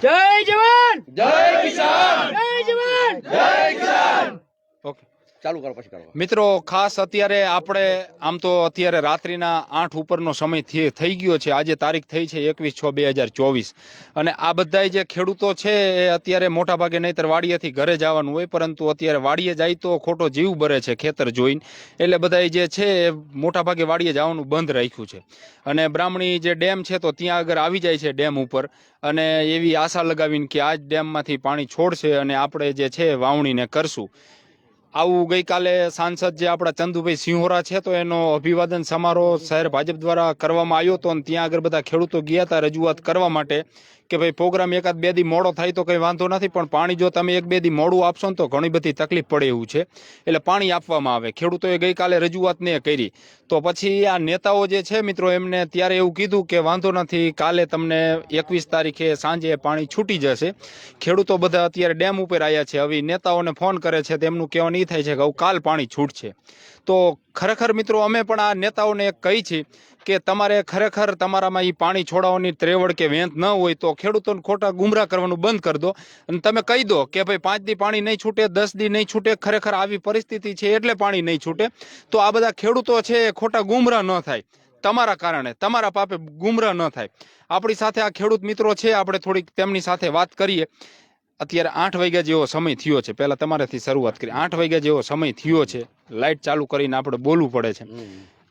જય જવાન! જય કિસાન! જય જવાન! જય કિસાન! ઓકે. ચાલુ કરો પછી કરો. મિત્રો, ખાસ અત્યારે આપણે આમ તો અત્યારે રાત્રિના આઠ ઉપરનો સમય થઈ ગયો છે. આજે તારીખ થઈ છે એકવીસ છ બે હજાર ચોવીસ. અને આ બધાય જે ખેડૂતો છે એ અત્યારે મોટા ભાગે નહીતર વાડીએથી ઘરે જવાનું હોય, પરંતુ અત્યારે વાડીએ જાય તો ખોટો જીવ બરે છે ખેતર જોઈને. એટલે બધાય જે છે એ મોટા ભાગે વાડીએ જવાનું બંધ રાખ્યું છે. અને બ્રાહ્મણી જે ડેમ છે તો ત્યાં આગળ આવી જાય છે ડેમ ઉપર. અને એવી આશા લગાવીને કે આ ડેમમાંથી પાણી છોડશે અને આપણે જે છે વાવણીને કરશું. આવું ગઈકાલે સાંસદ જે આપણા ચંદુભાઈ સિંહોરા છે, તો એનો અભિવાદન સમારોહ શહેર ભાજપ દ્વારા કરવામાં આવ્યો હતો અને ત્યાં આગળ બધા ખેડૂતો ગયા હતા રજૂઆત કરવા માટે. કે ભાઈ પ્રોગ્રામ એકાદ બે દી મોડો થાય તો કંઈ વાંધો નથી, પણ પાણી જો તમે એક બે દી મોડું આપશો ને તો ઘણી બધી તકલીફ પડે એવું છે. એટલે પાણી આપવામાં આવે. ખેડૂતોએ ગઈકાલે રજૂઆત ને કરી. તો પછી આ નેતાઓ જે છે મિત્રો, એમને ત્યારે એવું કીધું કે વાંધો નથી, કાલે તમને એકવીસ તારીખે સાંજે પાણી છૂટી જશે. ખેડૂતો બધા અત્યારે ડેમ ઉપર આવ્યા છે. હવે નેતાઓને ફોન કરે છે, તેમનું કહેવાનું એ થાય છે કે કાલ પાણી છૂટશે. તો ખરેખર મિત્રો, અમે પણ આ નેતાઓને કહી છે કે તમારે ખરેખર તમારામાં એ પાણી છોડાવવાની ત્રેવડ કે વેંત ન હોય તો ખેડૂતોને ખોટા ગુમરા કરવાનું બંધ કરી દો. અને તમે કહી દો કે ભાઈ પાંચ દી પાણી નહીં છૂટે દસ દી નહીં છૂટે ખરેખર આવી પરિસ્થિતિ છે એટલે પાણી નહીં છૂટે. તો આ બધા ખેડૂતો છે એ ખોટા ગુમરાહ ન થાય. તમારા કારણે તમારા પાપે ગુમરા ન થાય. આપણી સાથે આ ખેડૂત મિત્રો છે આપણે થોડીક તેમની સાથે વાત કરીએ. અત્યારે આઠ વાગ્યા જેવો સમય થયો છે. પહેલા તમારાથી શરૂઆત કરી આઠ વાગ્યા જેવો સમય થયો છે. લાઇટ ચાલુ કરીને આપણે બોલવું પડે છે.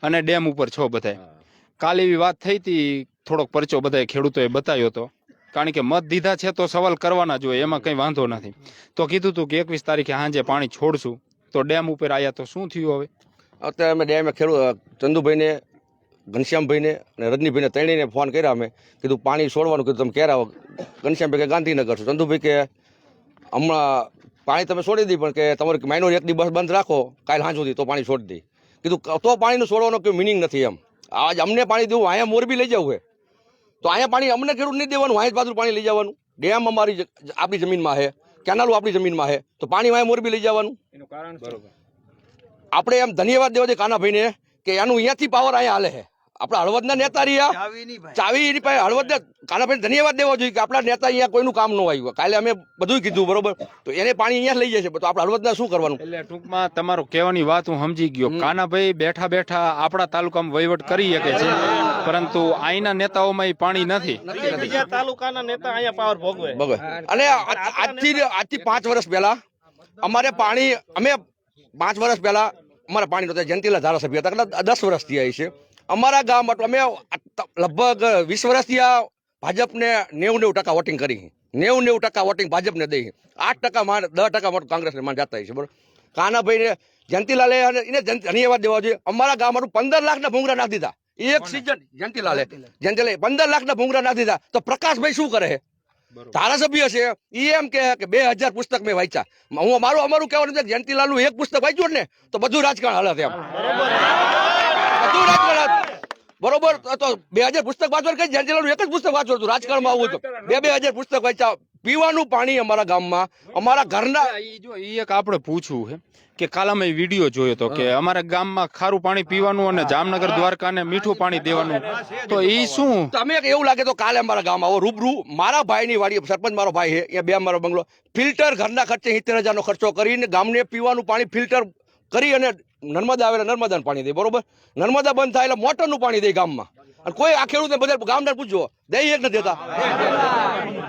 અને ડેમ ઉપર છો બધાય. કાલ એવી વાત થઈ હતી થોડોક પરચો બધાય ખેડૂતોએ બતાવ્યો હતો કારણ કે મત દીધા છે તો સવાલ કરવાના જોઈએ એમાં કંઈ વાંધો નથી. તો કીધું હતું કે એકવીસ તારીખે સાંજે પાણી છોડશું, તો ડેમ ઉપર આવ્યા તો શું થયું હવે? અત્યારે અમે ડેમે ખેડૂત ચંદુભાઈને, ઘનશ્યામભાઈને અને રજનીભાઈને ત્રણેયને ફોન કર્યા અમે. કીધું પાણી છોડવાનું, કીધું તમે ક્યારે આવો? ઘનશ્યામભાઈ કે ગાંધીનગર છો ચંદુભાઈ કે, હમણાં પાણી તમે છોડી દી, પણ કે તમારી માઇનોર એક દિવસ બંધ રાખો, કાલ સાંજ સુધી તો પાણી છોડી દઈ કીધું, તો પાણીનું છોડવાનો કોઈ મિનિંગ નથી એમ. આજ અમને પાણી દેવું અહીંયા મોરબી લઈ જવું હોય તો અહીંયા પાણી અમને ખેડૂત નહીં દેવાનું અહીંયા જ બાજુ પાણી લઈ જવાનું. ડેમ અમારી આપણી જમીનમાં છે કેનાલો આપણી જમીનમાં છે તો પાણી અહીંયા મોરબી લઈ જવાનું. એનું કારણ બરોબર આપણે એમ ધન્યવાદ દેવા દે કાનાભાઈને કે એનું અહીંયાથી પાવર અહીંયા હાલે છે આપણા હળવદના નેતા રહ્યા. ચાવી એની પાસે હળવદ કાનાભાઈ ધન્યવાદ દેવો જોઈએ કે આપણા નેતા અહીંયા કોઈનું કામ ન આવ્યું. કાલે અમે બધું કીધું બરોબર? તો એને પાણી અહીંયા લઈ જશે. તો આપણે હળવદના શું કરવાનું? એટલે ટૂંકમાં તમારું કહેવાની વાત હું સમજી ગયો. કાનાભાઈ બેઠા બેઠા આપણા તાલુકામાં વહીવટ કરી શકે છે. પરંતુ અહીંના નેતાઓમાં પાણી નથી. તાલુકાના નેતા અહીંયા પાવર ભોગવે. અને આજથી આજથી પાંચ વર્ષ પહેલા અમારે પાણી અમે પાંચ વર્ષ પહેલા અમારા પાણી નહોતા જયંતિલા ધારાસભ્ય હતા. કદાચ દસ વર્ષથી આવી છે અમારા ગામ માટે અમે લગભગ વીસ વર્ષથી આ ભાજપને નેવું નેવું ટકા વોટિંગ કરી નેવું નેવું ટકા વોટિંગ ભાજપને દઈ આઠ ટકા માન દસ ટકા વોટ કોંગ્રેસને માન જતા છે બરોબર? કાનાભાઈને જયંતિલાલે અને એને ધન્યવાદ દેવા જોઈએ. અમારા ગામ માટે પંદર લાખના ભૂંગરા નાખી દીધા. એક સિઝન જયંતિલાલે. જયંતિલાલે. પંદર લાખના ભૂંગરા નાખી દીધા. તો પ્રકાશભાઈ શું કરે ધારાસભ્ય છે એ એમ કહે કે બે હજાર પુસ્તક મેં વાંચ્યા. હું મારું અમારું કહેવાનું છે જયંતિલાલનું એક પુસ્તક વાંચ્યું ને તો બધું રાજકારણ હાલત એમ. બધું રાજકારણ. બરોબર? તો- બે હજાર પુસ્તક વાંચવાનું કઈ જયંતિલાલનું એક જ પુસ્તક વાંચવું હતું? રાજકારણમાં આવું હતું. બે બે હજાર પુસ્તક વાંચ્યા. પીવાનું પાણી અમારા ગામમાં. અમારા ઘરના જો ઈ એક આપણે પૂછવું છે કે કાલ અમે વીડિયો જોયો તો કે અમારા ગામમાં ખારું પાણી પીવાનું અને જામનગર દ્વારકા ને મીઠું પાણી દેવાનું. તો એ શું? તમે એવું લાગે તો કાલે અમારા ગામ આવો રૂબરૂ. મારા ભાઈની વાડી સરપંચ મારો ભાઈ છે એ બે અમારો બંગલો. ફિલ્ટર ઘરના ખર્ચે સિત્તેર હજારનો ખર્ચો કરીને ગામને પીવાનું પાણી ફિલ્ટર કરી અને નર્મદા આવે નર્મદાનું પાણી દે બરોબર? નર્મદા બંધ થાય એટલે મોટરનું પાણી દે ગામમાં. અને કોઈ આ ખેડૂતને બધા ગામના પૂછજો દે એક નથી દેતા.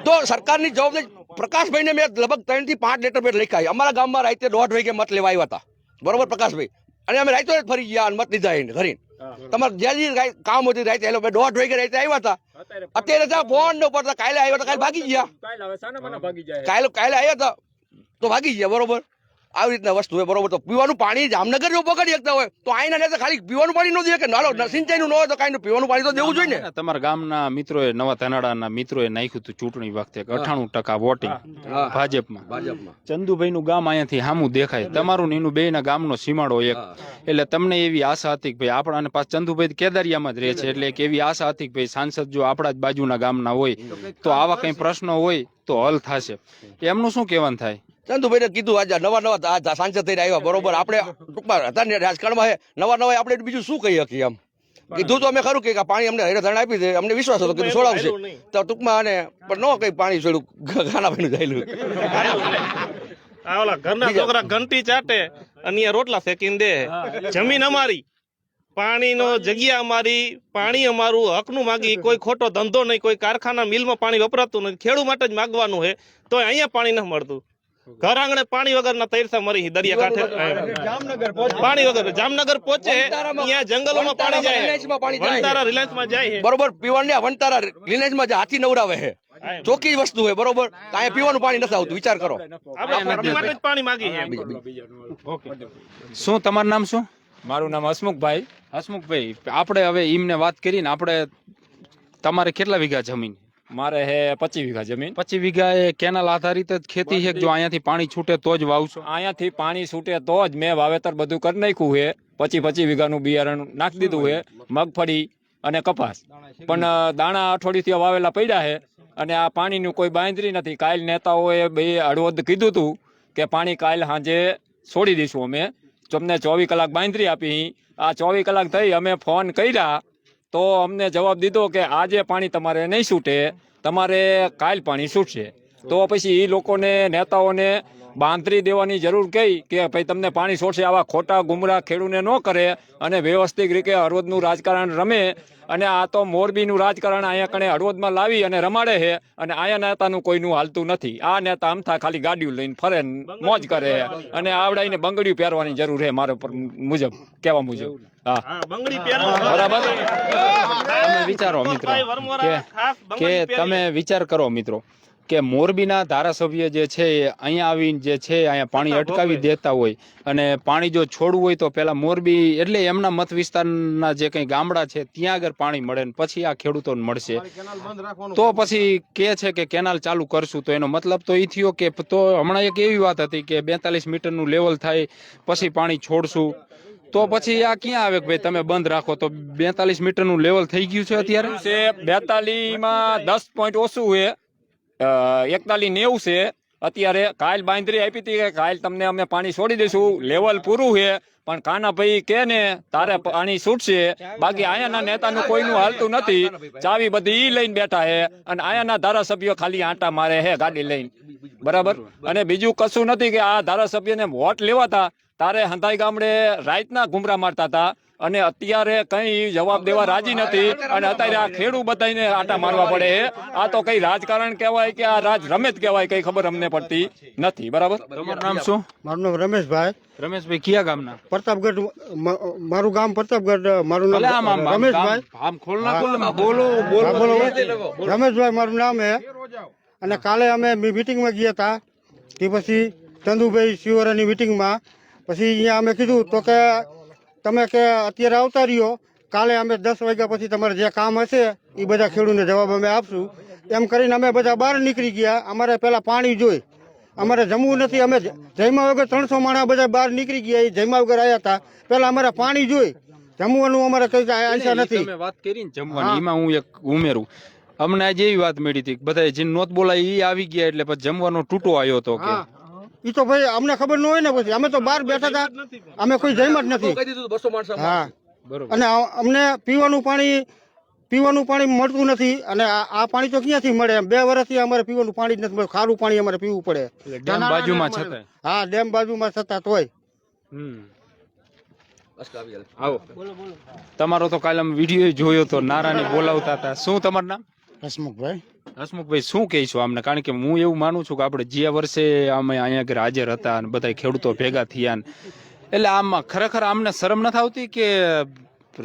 તો સરકારની જવાબદારી પ્રકાશભાઈને મેં લગભગ ત્રણથી પાંચ લેટર પેટ લખાય અમારા ગામમાં રાતે દોઢ વાગે મત લેવા આવ્યા હતા. બરોબર પ્રકાશભાઈ? અને અમે રાઈતો જ ફરી ગયા અને મત લીધા એને ઘરે તમારે જ્યાં કામ હતું રાતે એ લોકો દોઢ વાગે રાતે આવ્યા હતા. અત્યારે ત્યાં ફોન ઉપર કાલે આવ્યા હતા કાલે ભાગી ગયા. કાલે કાલે આવ્યા હતા તો ભાગી ગયા બરોબર? આવી રીતના વસ્તુ હોય બરોબર. તો પીવાનું પાણી જામનગર જો પકડી શકતા હોય તો આઈના નેતા ખાલી પીવાનું પાણી ન દે કે નાલો સિંચાઈનું ન હોય તો કાંઈ પીવાનું પાણી તો દેવું જોઈએ ને. તમારા ગામના મિત્રોએ નવા ધનાડાના મિત્રોએ નાખ્યું હતું ચૂંટણી વખતે અઠાણું ટકા વોટિંગ ભાજપમાં. ભાજપમાં. ચંદુભાઈ નું ગામ અહીંયાથી સામું દેખાય. તમારું ને એનું બે ના ગામનો સીમાડો એક. એટલે તમને એવી આશા હતી કે ભાઈ આપણાને પાછા ચંદુભાઈ કેદારિયામાં જ રહે છે એટલે એક એવી આશા હતી કે ભાઈ સાંસદ જો આપણા જ બાજુના ગામના હોય તો આવા કઈ પ્રશ્નો હોય તો હલ થશે. એમનું શું કહેવાનું થાય? ચંદુભાઈને કીધું આજે નવા નવા સાંજે આ સાંસદ થઈને આવ્યા બરોબર. આપણે ટૂંકમાં હતા ને રાજકારણમાં નવા નવા આપણે બીજું શું કહી શકીએ એમ? કીધું તો અમે ખરું કે પાણી અમને હેરાધારણ આપી દે અમને વિશ્વાસ હતો કીધું છોડાવશે. તો ટૂંકમાં અને પણ ન કઈ પાણી છોડ્યું ખાનાભાઈનું જાયેલું આ ઓલા ઘરના છોકરા ઘંટી ચાટે અને અહીંયા રોટલા ફેંકીને દે. જમીન અમારી. પાણીનો જગ્યા અમારી પાણી અમારું હકનું માગી. કોઈ ખોટો ધંધો નહીં કોઈ કારખાના મિલમાં પાણી વપરાતું નથી. ખેડૂ માટે જ માગવાનું છે. તો અહીંયા પાણી ન મળતું. ઘર આંગણે પાણી વગરના તૈરસા મરી દરિયા કાંઠે. પાણી વગર જામનગર પહોંચે અહીંયા જંગલોમાં પાણી જાય. રિલાયન્સમાં પાણી જાય. છે. વનતારા રિલાયન્સમાં જાય બરોબર પીવાનું ને વંતારા રિલાયન્સમાં જે હાથી નવરાવે છે ચોખ્ખી વસ્તુ હોય બરોબર? કાંઈ પીવાનું પાણી નથી આવતું વિચાર કરો. પાણી માગી શું તમારું નામ શું? મારું નામ હસમુખભાઈ. હસમુખભાઈ આપણે હવે ઈમને વાત કરીને આપણે તમારે કેટલા વીઘા જમીન? મારે હે પચીસ વીઘા જમીન. પચીસ વીઘા એ કેનાલ આધારિત જ ખેતી છે જો અહીંયાથી પાણી છૂટે તો જ વાવશો? અહીંયાથી પાણી છૂટે તો જ મેં વાવેતર બધું કરી નાખ્યું છે. પચી પચીસ વીઘાનું બિયારણ નાખી દીધું છે મગફળી અને કપાસ. પણ દાણા દાણા અઠવાડિયુંથી વાવેલા પડ્યા છે અને આ પાણીનું કોઈ બાંધરી નથી. કાલ નેતાઓએ બે હળવદ કીધું હતું કે પાણી કાલ સાંજે છોડી દઈશું અમે. તમને ચોવીસ કલાક બાંધરી આપી આ ચોવીસ કલાક થઈ અમે ફોન કર્યા તો અમને જવાબ દીધો કે આજે પાણી તમારે નહીં છૂટે તમારે કાલ પાણી છૂટશે. તો પછી એ લોકોને નેતાઓને બાંધરી દેવાની જરૂર કહી કે ભાઈ તમને પાણી છોડશે આવા ખોટા ગુમરા ખેડૂને ન કરે અને વ્યવસ્થિત રીતે હળવદનું રાજકારણ રમે અને આ તો મોરબીનું રાજકારણ અહીંયા કણે હળવદમાં લાવી અને રમાડે છે અને અહીંયા નેતાનું કોઈનું હાલતું નથી. આ નેતા અમથા ખાલી ગાડીઓ લઈને ફરે મોજ કરે છે અને આવડાઈને બંગડીયું પહેરવાની જરૂર છે મારા મુજબ કહેવા મુજબ. હા. હા બંગડી પહેરો બરાબર. વિચારો મિત્રો કે ખાસ કે બંગડી પહેરી. તમે વિચાર કરો મિત્રો. કે મોરબીના ધારાસભ્ય જે છે એ અહીંયા આવીને જે છે અહીંયા પાણી અટકાવી દેતા હોય અને પાણી જો છોડવું હોય તો પેલા મોરબી એટલે એમના મત વિસ્તારના જે કંઈ ગામડા છે ત્યાં આગળ પાણી મળે ને પછી આ ખેડૂતોને મળશે. તો પછી કે છે કે કેનાલ ચાલુ કરશું તો એનો મતલબ તો એ થયો કે તો હમણાં એક એવી વાત હતી કે બેતાલીસ મીટરનું લેવલ થાય પછી પાણી છોડશું. તો પછી આ ક્યાં આવે કે ભાઈ તમે બંધ રાખો તો બેતાલીસ મીટરનું લેવલ થઈ ગયું છે અત્યારે? બેતાલીસમાં દસ પોઈન્ટ ઓછું છે. એકતાલીસ નેવું છે. અત્યારે કાલ બાંધરી આપી હતી કે કાલ તમને અમે પાણી છોડી દઈશું. લેવલ પૂરું છે. પણ કાનાભાઈ કે ને, તારે પાણી છૂટશે. બાકી આયાના નેતાનું કોઈનું હાલતું નથી. ચાવી બધી ઈ લઈને બેઠા છે અને આયાના ધારાસભ્યો ખાલી આંટા મારે છે ગાડી લઈને. બરાબર? અને બીજું કશું નથી કે આ ધારાસભ્યને વોટ લેવાતા. તારે હંધાઈ ગામડે રાતના ગુમરા મારતા હતા અને અત્યારે કઈ જવાબ દેવા રાજી નથી અને અત્યારે આ ખેડૂ બધાને આટા મારવા પડે આ તો કઈ રાજકારણ કહેવાય કે આ રાજ રમેત કહેવાય કઈ ખબર અમને પડતી નથી. બરાબર? તમારું નામ શું? મારું નામ રમેશભાઈ. રમેશભાઈ કયા ગામના? પ્રતાપગઢ મારું ગામ પ્રતાપગઢ મારું નામ રમેશભાઈ. આમ ખોલ ના ખોલ બોલો બોલો રમેશભાઈ મારું નામ હે. અને કાલે અમે મિટિંગમાં ગયા હતા. તે પછી ચંદુભાઈ શિવરાની મિટિંગમાં પછી અહીંયા અમે કીધું તો કે તમે કે અત્યારે આવતા રહ્યો કાલે અમે દસ વાગ્યા પછી તમારે જે કામ હશે એ બધા ખેડૂતને જવાબ અમે આપશું. એમ કરીને અમે બધા બહાર નીકળી ગયા. અમારે પહેલાં પાણી જોઈ. અમારે જમવું નથી. અમે જમ્યા વગર ત્રણસો માણા બધા બહાર નીકળી ગયા. એ જમ્યા વગર આવ્યા હતા. પહેલાં અમારે પાણી જોઈ. જમવાનું અમારે કઈ આશા નથી. વાત કરીને જમવાની. એમાં હું એક ઉમેરું. અમને આજે એવી વાત મળી હતી બધા જે નોત બોલાય એ આવી ગયા એટલે પછી જમવાનો તૂટો આવ્યો હતો કે. ઈ તો ભાઈ અમને ખબર ન હોય ને પછી. અમે તો બહાર બેઠા હતા. અમે કોઈ જઈમ જ નથી. હા. અને અમને પીવાનું પાણી પીવાનું પાણી મળતું નથી. અને આ આ પાણી તો ક્યાંથી મળે એમ? બે વર્ષથી અમારે પીવાનું પાણી જ નથી મળતું. ખારું પાણી અમારે પીવું પડે. ડેમ બાજુમાં છતાં હા ડેમ બાજુમાં છતાં તોય. હમ. આવો. તમારો તો કાલે વીડિયો જોયો તો નારાને બોલાવતા હતા. શું તમારું નામ? હસમુખભાઈ. હસમુખભાઈ, શું કહીશું આમને? કારણ કે હું એવું માનું છું કે આપણે જે વર્ષે અમે અહીંયા આગળ હાજર હતા અને બધા ખેડૂતો ભેગા થયા ને, એટલે આમાં ખરેખર આમને શરમ નથી આવતી કે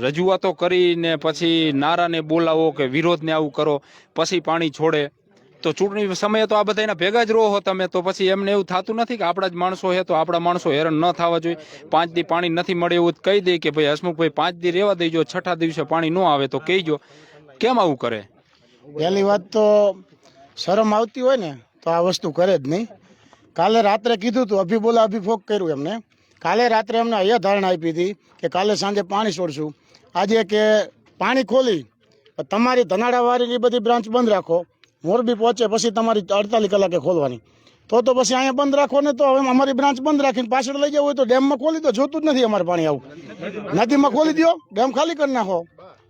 રજૂઆતો કરીને પછી નારાને બોલાવો કે વિરોધને આવું કરો, પછી પાણી છોડે? તો ચૂંટણી સમયે તો આ બધાના ભેગા જ રહો તમે, તો પછી એમને એવું થતું નથી કે આપણા જ માણસો હે તો આપણા માણસો હેરાન ન થવા જોઈએ. પાંચ દી પાણી નથી મળે એવું કહી દે કે ભાઈ હસમુખભાઈ, પાંચ દી રહેવા દેજો, છઠ્ઠા દિવસે પાણી ન આવે તો કહીજો. કેમ આવું કરે? પહેલી વાત તો શરમ આવતી હોય ને, તો આ વસ્તુ કરે જ નહીં. કાલે રાત્રે કીધું હતું અભી બોલા, અભી કર્યું એમને. કાલે રાત્રે એમને અહીંયા ધારણા આપી હતી કે કાલે સાંજે પાણી છોડશું. આજે કે પાણી ખોલી તમારી ધનાડાવાળીની બધી બ્રાન્ચ બંધ રાખો. મોરબી પહોંચે પછી તમારી અડતાલીસ કલાકે ખોલવાની. તો તો પછી અહીંયા બંધ રાખો, ને તો હવે અમારી બ્રાન્ચ બંધ રાખીને પાછળ લઈ જવું હોય તો ડેમમાં ખોલી દો, જોતું જ નથી અમારે પાણી આવું. નદીમાં ખોલી દો ડેમ ખાલી કરી નાખો.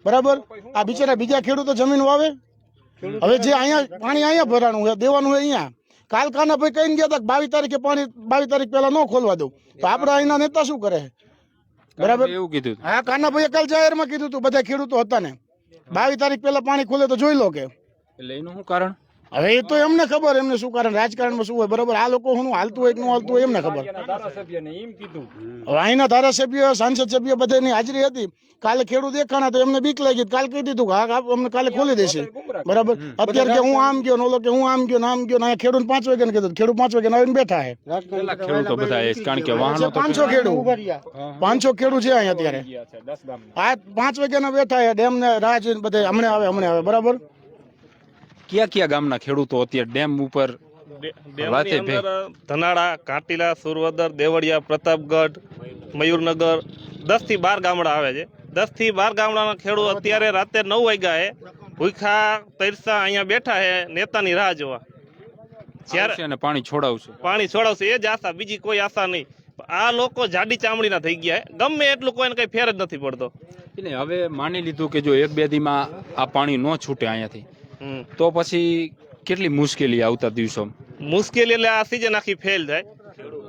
બરાબર? આ બિચારા બીજા ખેડૂતો જમીન વાવે હવે જે અહીંયા પાણી અહીંયા ભરાણું છે દેવાનું હોય અહીંયા. કાલ કાના ભાઈ કહીને ગયા હતા બાવીસ તારીખે પાણી બાવીસ તારીખ પહેલા ન ખોલવા દઉં. તો આપણે અહીંના નેતા શું કરે? બરાબર? એવું કીધું. હા કાનાભાઈએ કાલ જાહેરમાં કીધું હતું બધા ખેડૂતો હતા ને. બાવીસ તારીખ પહેલા પાણી ખુલે તો જોઈ લો કે. એટલે એનું શું કારણ? હવે એ તો એમને ખબર એમને શું કારણ રાજકારણમાં શું હોય બરાબર? આ લોકો શું હાલતું હોય કે ન હાલતું હોય એમને ખબર. હવે અહીંના ધારાસભ્ય સાંસદ સભ્ય બધાની હાજરી હતી. કાલે ખેડૂત દેખાણા તો એમને બીક લાગી કાલે કહી દીધું કે હા હા, અમને કાલે ખોલી દેશે. બરાબર? અત્યારે કે હું આમ ગયો ને ઓલો કે હું આમ ગયો નામ આમ ગયો ને અહીંયા ખેડૂત પાંચ વાગે ને કીધું ખેડૂત પાંચ વાગે આવીને બેઠા છે ખેડૂતો બધા કારણ કે વાહનો પાંચસો ખેડૂત પાંચસો ખેડૂત છે અહીંયા અત્યારે. આ પાંચ વાગ્યાના બેઠા છે ડેમ ને રાહ જોઈને બધે હમણે આવે હમણે આવે બરાબર? કયા કયા ગામના ખેડૂતો અત્યારે ડેમ ઉપર? ડેમની અંદર ધનાળા કાંટીલા સુરવદર દેવળિયા પ્રતાપગઢ મયુરનગર દસથી બાર ગામડા આવે છે. દસથી બાર ગામડાના ખેડૂત અત્યારે રાતે નવ વાગ્યા ભૂખા તરસા અહીંયા બેઠા છે નેતાની રાહ જોવા. જ્યારે પાણી છોડાવશે. પાણી છોડાવશે એ જ આશા બીજી કોઈ આશા નહીં. આ લોકો જાડી ચામડીના થઈ ગયા ગમે એટલું કોઈને કઈ ફેર જ નથી પડતો. એટલે હવે માની લીધું કે જો એક બે દીમાં આ પાણી ન છૂટે અહીંયાથી. તો પછી કેટલી મુશ્કેલી આવતા દિવસો? મુશ્કેલી એટલે આ સિઝન આખી ફેલ થાય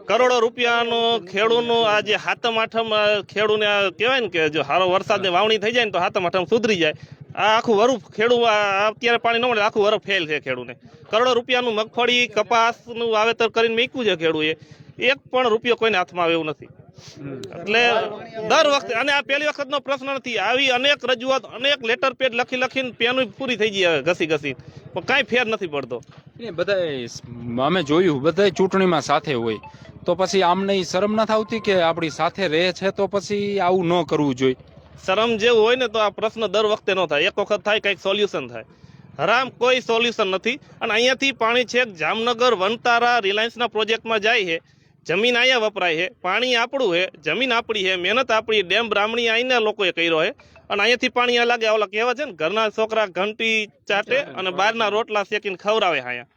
કરોડો રૂપિયાનો ખેડૂતનો આ જે હાથમ આઠમ ખેડૂને કહેવાય ને કે જો સારો વરસાદની વાવણી થઈ જાય ને તો હાથમ આઠમ સુધરી જાય. આ આખું વરુ ખેડૂ અત્યારે પાણી ન મળે, આખું વરફ ફેલ છે ખેડૂને. કરોડો રૂપિયાનું મગફળી, કપાસનું વાવેતર કરીને મૂક્યું છે ખેડૂએ. એક પણ રૂપિયો કોઈને હાથમાં આવે એવું નથી. એટલે દર વખતે અને આ પહેલી વખતનો પ્રશ્ન નથી. આવી અનેક રજૂઆત અનેક લેટર પેડ લખી લખીને પેન પૂરી થઈ ગઈ હવે ઘસી ઘસી પણ કાંઈ ફેર નથી પડતો. બધા અમે જોયું બધા ચૂંટણીમાં સાથે હોય. તો પછી આમને શરમ ના થતી કે આપણી સાથે રહે છે તો પછી આવું ન કરવું જોઈએ? શરમ જેવું હોય ને તો આ પ્રશ્ન દર વખતે ન થાય. એક વખત થાય કંઈક સોલ્યુશન થાય. હરામ કોઈ સોલ્યુશન નથી. અને અહીંયાથી પાણી છેક જામનગર વનતારા રિલાયન્સના પ્રોજેક્ટમાં જાય છે. જમીન અહીંયા વપરાય છે પાણી આપણું છે જમીન આપણી છે મહેનત આપણી ડેમ બ્રાહ્મણી અહીંના લોકોએ કર્યો છે. અને અહીંયાથી પાણી અહીંયા લાગે ઓલા કહેવા છે ને ઘરના છોકરા ઘંટી ચાટે અને બહારના રોટલા શેકીને ખવડાવે અહીંયા.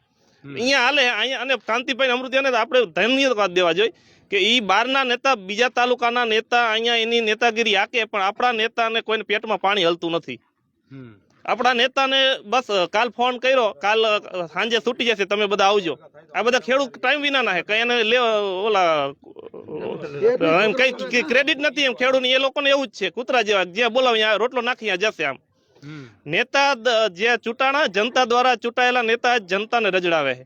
અહીંયા હાલે અહીંયા અને કાંતિભાઈ અમૃતિયાને આપણે ધન્યવાદ દેવા જોઈએ કે ઈ બહારના નેતા બીજા તાલુકાના નેતા અહીંયા એની નેતાગીરી આકે પણ આપણા નેતાને કોઈને પેટમાં પાણી હલતું નથી. આપણા નેતાને બસ કાલ ફોન કર્યો કાલ સાંજે છૂટી જશે તમે બધા આવજો. આ બધા ખેડૂત ટાઈમ વિના ના હે. કઈ એને લે ઓલા એમ કઈ ક્રેડિટ નથી એમ ખેડૂત એ લોકોને એવું જ છે. કૂતરા જેવા જ્યાં બોલાવે રોટલો નાખી જશે આમ. નેતા જે ચૂંટાણા જનતા દ્વારા ચૂંટાયેલા નેતા જ જનતાને રજડાવે છે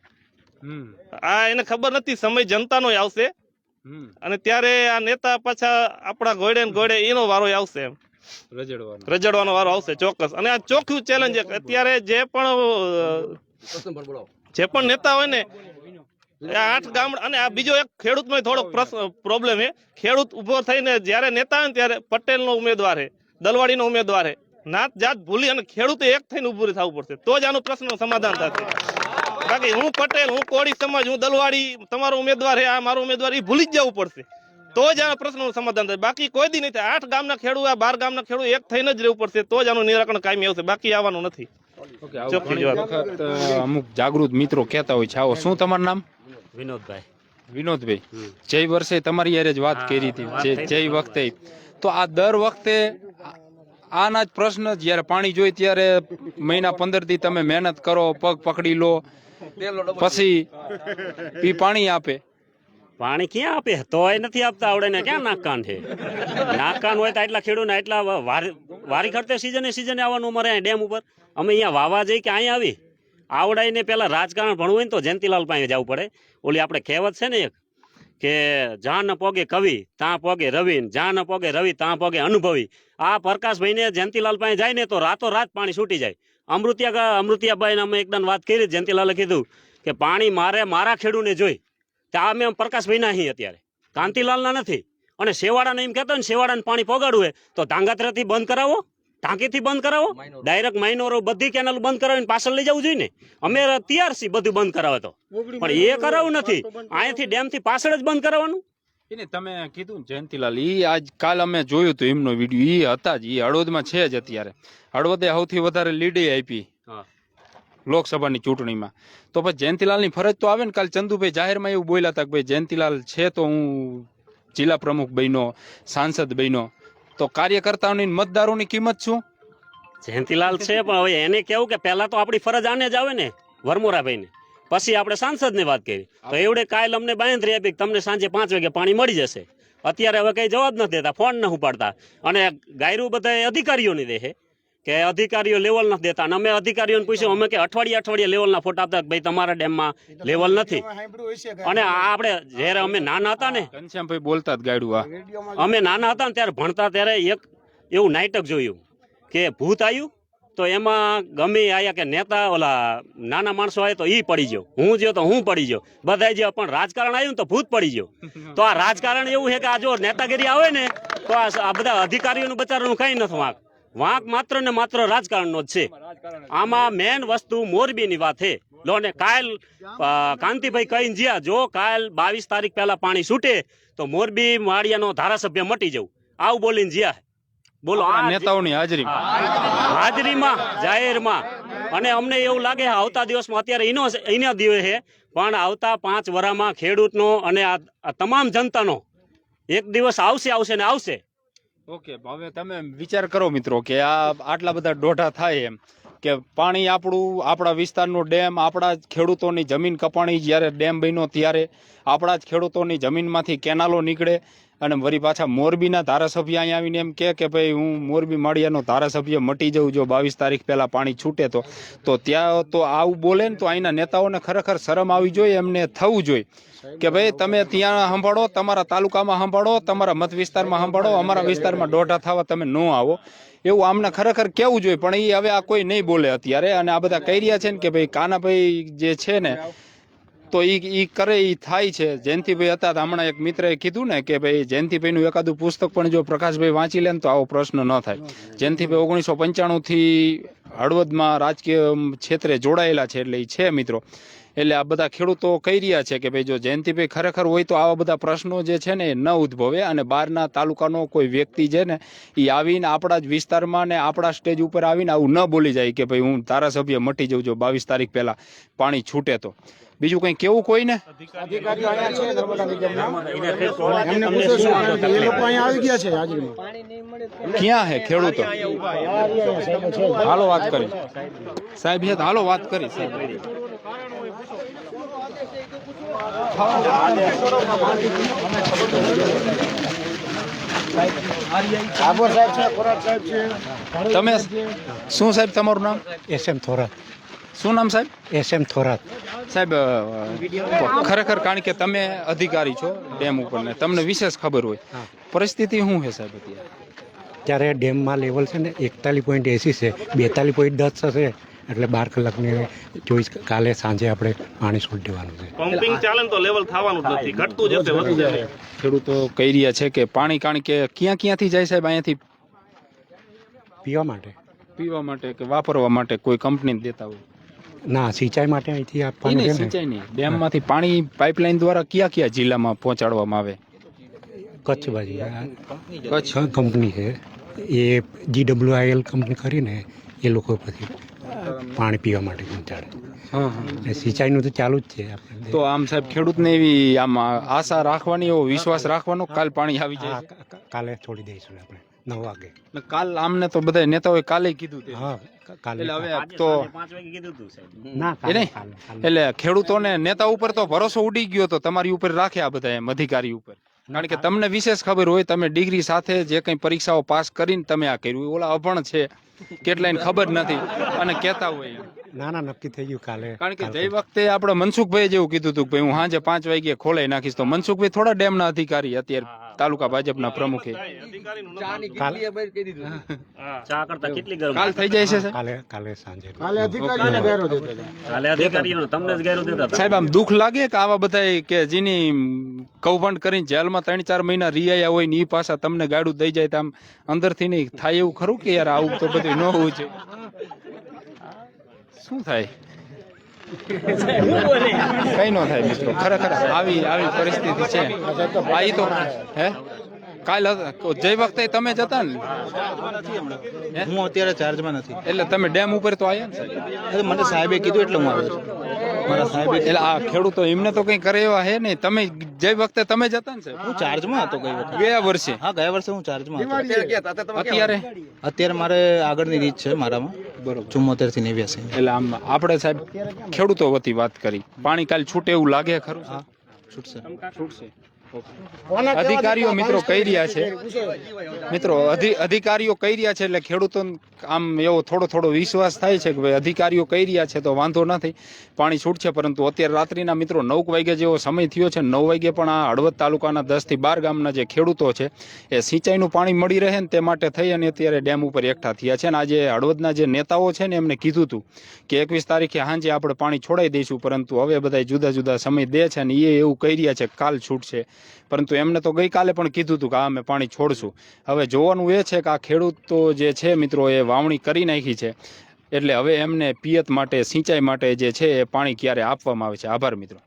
આ એને ખબર નથી સમય જનતાનો આવશે. અને ત્યારે આ નેતા પાછા આપણા ઘોડે ને ઘોડે એનો વારો આવશે એમ. રજડવાનું. રજડવાનો વારો આવશે ચોક્કસ. અને આ ચોખ્ખું. ચેલેન્જ અત્યારે જે પણ જે પણ નેતા હોય ને આઠ ગામડા અને આ બીજો એક ખેડૂતમાં થોડોક પ્રોબ્લેમ છે ખેડૂત ઊભો થઈને જ્યારે નેતા હોય ત્યારે પટેલનો ઉમેદવાર છે દલવાડીનો ઉમેદવાર છે નાત જાત ભૂલી અને ખેડૂતે એક થઈને ઉભું થવું પડશે. તો જ આનો પ્રશ્ન સમાધાન થશે. બાકી હું પટેલ, હું કોળી સમાજ, હું દલવાડી, તમારો ઉમેદવાર છે આ મારો ઉમેદવાર એ ભૂલી જ જવું પડશે. તો જ આ પ્રશ્નનું સમાધાન થશે બાકી કોઈ દી નહીં આઠ ગામના ખેડૂત આ બાર ગામના ખેડૂત એક થઈને જ રહેવું પડશે. તો જ આનું નિરાકરણ કાયમી આવશે. બાકી આવવાનું નથી. અમુક જાગૃત મિત્રો કહેતા હોય છે. આવો શું તમારું નામ? વિનોદભાઈ. વિનોદભાઈ. જય વર્ષે તમારી યારે જ વાત કરી હતી. જે જય વખતે. તો આ દર વખતે આના જ પ્રશ્ન જ્યારે પાણી જોઈ ત્યારે મહિના પંદરથી તમે મહેનત કરો પગ પકડી લો પછી ઈ પાણી આપે. પાણી ક્યાં આપે? તોય નથી આપતા, આવડે ને ક્યાં નાકાન છે? નાકાન હોય તો એટલા ખેડૂને એટલા વારી ખર્ચે સિઝને સિઝને આવવાનું અમારે અહીંયા ડેમ ઉપર. અમે અહીંયા વાવા જઈ કે અહીંયા આવી? આવડાઈને પેલા રાજકારણ ભણવું હોય ને તો જયંતિલાલ પાસે જવું પડે. ઓલી આપણે કહેવત છે ને એક, કે જ્યાં ન પોગે કવિ ત્યાં પોગે રવિ જા ન પોગે રવિ ત્યાં પોગે અનુભવી. આ પ્રકાશભાઈને જયંતિલાલ પાસે જાય ને તો રાતો રાત પાણી છૂટી જાય. અમૃતિયા અમૃતિયાભાઈને અમે એકદમ વાત કરી, જયંતિલાલે કીધું કે પાણી મારે મારા ખેડૂને જોઈ. ત્યાં પ્રકાશભાઈ ના અહીં અત્યારે. કાંતિલાલના નથી. અને સેવાડાને એમ કહેતો ને સેવાડાને પાણી પોગાડવું હોય તો ધાંગાત્રાથી બંધ કરાવો ટાંકીથી બંધ કરાવો ડાયરેક્ટ માઇનોરો બધી કેનલ બંધ કરાવીને પાછળ લઈ જવું જોઈએ ને. અમે તૈયાર છીએ બધું બંધ કરાવે તો. પણ એ કરાવવું નથી. અહીંયાથી ડેમથી પાછળ જ બંધ કરાવવાનું. એને તમે કીધું જયંતિલાલ ઈ આજ કાલ અમે જોયું હતું એમનો વીડિયો ઈ હતા જ ઈ હળવદમાં છે જ અત્યારે. હળવદે સૌથી વધારે લીડી આપી. લોકસભાની ચૂંટણીમાં. તો પછી જયંતિલાલની ફરજ તો આવે ને, કાલ ચંદુભાઈ જાહેરમાં એવું બોલ્યા હતા કે ભાઈ જયંતિલાલ છે તો હું જિલ્લા પ્રમુખ બન્યો, સાંસદ બન્યો. તો કાર્યકર્તાઓની મતદારોની કિંમત શું? જયંતિલાલ છે, પણ હવે એને કેવું કે પહેલા તો આપણી ફરજ આને જ આવે ને, વરમોરાભાઈને. પછી આપણે સાંસદની વાત કરી. તો એવડે કાયલ અમને બાંધરી આપી તમને સાંજે પાંચ વાગે પાણી મળી જશે. અત્યારે હવે કઈ જવાબ નથી દેતા, ફોન ન ઉપાડતા. અને ગાયરું બધા અધિકારીઓની દે છે કે અધિકારીઓ લેવલ નથી દેતા. અને અમે અધિકારીઓને પૂછ્યું અમે કે અઠવાડિયે અઠવાડિયે લેવલના ફોટા આપતા ભાઈ તમારા ડેમમાં લેવલ નથી. અને આપણે જ્યારે અમે નાના હતા ને ઘનશ્યામભાઈ બોલતા જ ગાડું અમે નાના હતા ને ત્યારે ભણતા ત્યારે એક એવું નાટક જોયું કે ભૂત આવ્યું તો એમાં ગમે આયા કે નેતા ઓલા નાના માણસો આવે તો ઈ પડી ગયો. હું જ્યો તો હું પડી ગયો. બધા જ્યો પણ રાજકારણ આવ્યું ને તો ભૂત પડી ગયો. તો આ રાજકારણ એવું છે કે આ જો નેતાગીરી આવે ને તો આ આ બધા અધિકારીઓનું બચારાનું કઈ નથી વાંક. વાંક માત્ર ને માત્ર રાજકારણનો જ છે. આમાં મેન વસ્તુ મોરબીની વાત છે. લો ને કાલ કાંતિભાઈ કહીને જ્યાં જો કાલ બાવીસ તારીખ પહેલા પાણી છૂટે તો મોરબી માળિયાનો ધારાસભ્ય મટી જવું. આવું બોલીને જ્યાં. બોલો આ નેતાઓની હાજરી હાજરીમાં જાહેરમાં. અને અમને એવું લાગે આવતા દિવસમાં અત્યારે એનો એના દિવસ છે પણ આવતા પાંચ વરામાં ખેડૂતનો અને આ તમામ જનતાનો એક દિવસ આવશે આવશે ને આવશે. ઓકે હવે તમે વિચાર કરો મિત્રો કે આ આટલા બધા ડોઢા થાય એમ, કે પાણી આપણું, આપણા વિસ્તારનો ડેમ, આપણા જ ખેડૂતોની જમીન કપાણી જ્યારે ડેમ બન્યો ત્યારે આપણા જ ખેડૂતોની જમીનમાંથી કેનાલો નીકળે અને વળી પાછા મોરબીના ધારાસભ્ય અહીંયા આવીને એમ કહે કે ભાઈ હું મોરબી માળિયાનો ધારાસભ્ય મટી જઉં જો બાવીસ તારીખ પહેલાં પાણી છૂટે તો ત્યાં તો આવું બોલે ને તો અહીંના નેતાઓને ખરેખર શરમ આવી જોઈએ, એમને થવું જોઈએ. કે ભાઈ તમે ત્યાં સંભાળો, તમારા તાલુકામાં સંભાળો, તમારા મત વિસ્તારમાં સંભાળો, અમારા વિસ્તારમાં દોઢા થવા તમે ન આવો. એવું આમને ખરેખર કેવું જોઈએ? પણ એ હવે આ કોઈ નહીં બોલે અત્યારે, અને આ બધા કહી રહ્યા છે ને કે ભાઈ કાનાભાઈ જે છે ને, તો એ એ કરે એ થાય છે. જયંતિભાઈ હતા હમણાં એક મિત્રએ કીધું ને કે ભાઈ જયંતિભાઈનું એકાદું પુસ્તક પણ જો પ્રકાશભાઈ વાંચી લે ને તો આવો પ્રશ્ન ન થાય. જયંતિભાઈ ઓગણીસો પંચાણુંથી હળવદમાં રાજકીય ક્ષેત્રે જોડાયેલા છે એટલે એ છે મિત્રો. એટલે આ બધા ખેડૂતો કહી રહ્યા છે કે ભાઈ જો જયંતિભાઈ ખરેખર હોય તો આવા બધા પ્રશ્નો જે છે ને એ ન ઉદ્ભવે અને બહારના તાલુકાનો કોઈ વ્યક્તિ છે ને એ આવીને આપણા જ વિસ્તારમાં ને આપણા સ્ટેજ ઉપર આવીને આવું ન બોલી જાય કે ભાઈ હું ધારાસભ્ય મટી જઉં છું બાવીસ તારીખ પહેલા પાણી છૂટે તો. બીજું કંઈ કેવું કોઈ ને? ક્યાં હે ખેડૂતો? હાલો વાત કરી. સાહેબ હાલો વાત કરી. સાહેબ તમે શું સાહેબ તમારું નામ? S M Thorat. શું નામ સાહેબ? S M Thorat. સાહેબ ખરેખર કારણ કે તમે અધિકારી છો ડેમ ઉપર ને તમને વિશેષ ખબર હોય. પરિસ્થિતિ શું છે સાહેબ અત્યારે? ત્યારે ડેમમાં લેવલ છે ને એકતાલીસ પોઈન્ટ એસી છે બેતાલીસ પોઈન્ટ દસ થશે એટલે બાર કલાકની ચોવીસ કાલે સાંજે આપણે પાણી છોડી દેવાનું છે. પમ્પિંગ ચાલે તો લેવલ થવાનું જ નથી. ઘટતું જશે વધતું જશે ખેડૂતો કહી રહ્યા છે કે પાણી કારણ કે ક્યાં ક્યાંથી જાય સાહેબ અહીંયાથી? પીવા માટે. પીવા માટે કે વાપરવા માટે કોઈ કંપની દેતા હોય? ના સિંચાઈ માટે અહીંથી આપવાનું છે સિંચાઈ નહીં. ડેમમાંથી પાણી પાઇપલાઇન દ્વારા કયા કયા જિલ્લામાં પહોંચાડવામાં આવે? કચ્છ બાજુ. કચ્છ. કંપની છે. એ જીડબ્લ્યુઆઈએલ કંપની કરીને એ લોકો પછી પાણી પીવા માટે પહોંચાડે હા હા. અને સિંચાઈનું તો ચાલુ જ છે આપણે તો આમ સાહેબ ખેડૂતને એવી આમ આશા રાખવાની એવો વિશ્વાસ રાખવાનો કાલ પાણી આવી જાય? કાલે છોડી દઈશું આપણે નવ વાગે. ને કાલ આમને તો બધા નેતાઓએ કાલે કીધું હા કાલે એટલે હવે તો. એટલે ખેડૂતોને નેતા ઉપર તો ભરોસો ઉડી ગયો તો તમારી ઉપર રાખે આ બધા એમ અધિકારી ઉપર. કારણ કે તમને વિશેષ ખબર હોય તમે ડિગ્રી સાથે જે કંઈ પરીક્ષાઓ પાસ કરીને તમે આ કર્યું ઓલા અભણ છે કેટલાય ખબર નથી અને કહેતા હોય એમ. ના ના નક્કી થઈ ગયું કાલે કારણ કે કાલે વખતે આપણે મનસુખભાઈ જેવું કીધું હતું કે હું સાંજે પાંચ વાગે ખોલાઈ નાખીશ તો મનસુખભાઈ થોડા ડેમના અધિકારી અત્યારે તાલુકા ભાજપના પ્રમુખે. ચા કરતા કેટલી ગરમ કાલ થઈ જાય છે સાહેબ? કાલે કાલે સાંજે. કાલે અધિકારીઓને ગેરો દેતા કાલે અધિકારીઓને તમને જ ગેરો દેતા સાહેબ આમ દુઃખ લાગે કે આવા બધા કે જેની કૌભાંડ કરીને જેલમાં ત્રણ ચાર મહિના રિયાયા હોય ને એ પાછા તમને ગાડું દઈ જાય તો આમ અંદરથી નહીં થાય એવું ખરું કે યાર આવું તો બધું ન હોવું છે શું થાય? કઈ ન થાય મિત્રો ખરેખર આવી આવી પરિસ્થિતિ છે. આ તો હે? કાલ જઈ વખતે તમે જતા ને? હું? અત્યારે ચાર્જમાં નથી. એટલે તમે ડેમ ઉપર તો આવ્યા ને? મને સાહેબે કીધું એટલે હું આવ્યો છું. મારા સાહેબે એટલે આ ખેડૂતો એમને તો કઈ કરે એવા હે નહીં. તમે જે વખતે તમે જતા ને હું ચાર્જમાં હતો ગયા વખત. ગયા વર્ષે? હા ગયા વર્ષે હું ચાર્જમાં હતો. અત્યારે અત્યારે? મારે આગળની રીત છે મારામાં. બરોબર. ચુમ્મોતેરથી નેવ્યાસી. એટલે આમ આપણે સાહેબ ખેડૂતો વતી વાત કરી. પાણી કાલ છૂટે એવું લાગે ખરું હા છૂટશે. છૂટશે. અધિકારીઓ મિત્રો કહી રહ્યા છે. મિત્રો અધિ- અધિકારીઓ કહી રહ્યા છે એટલે ખેડૂતો આમ એવો થોડો થોડો વિશ્વાસ થાય છે કે ભાઈ અધિકારીઓ કહી રહ્યા છે તો વાંધો નથી પાણી છૂટશે પરંતુ અત્યારે રાત્રિના મિત્રો નવ વાગે જેવો સમય થયો છે નવ વાગે પણ આ હળવદ તાલુકાના દસથી બાર ગામના જે ખેડૂતો છે એ સિંચાઈનું પાણી મળી રહે ને તે માટે થઈ અને અત્યારે ડેમ ઉપર એકઠા થયા છે. અને આજે હળવદના જે નેતાઓ છે ને એમને કીધું હતું કે એકવીસ તારીખે સાંજે આપણે પાણી છોડાઈ દઈશું પરંતુ હવે બધા જુદા જુદા સમય દે છે અને એ એવું કહી રહ્યા છે કાલ છૂટશે. પરંતુ એમને તો ગઈકાલે પણ કીધું હતું કે આ અમે પાણી છોડશું. હવે જોવાનું એ છે કે આ ખેડૂતો જે છે મિત્રો, એ વાવણી કરી નાખી છે. એટલે હવે એમને પિયત માટે, સિંચાઈ માટે જે છે એ પાણી ક્યારે આપવામાં આવે છે. આભાર મિત્રો.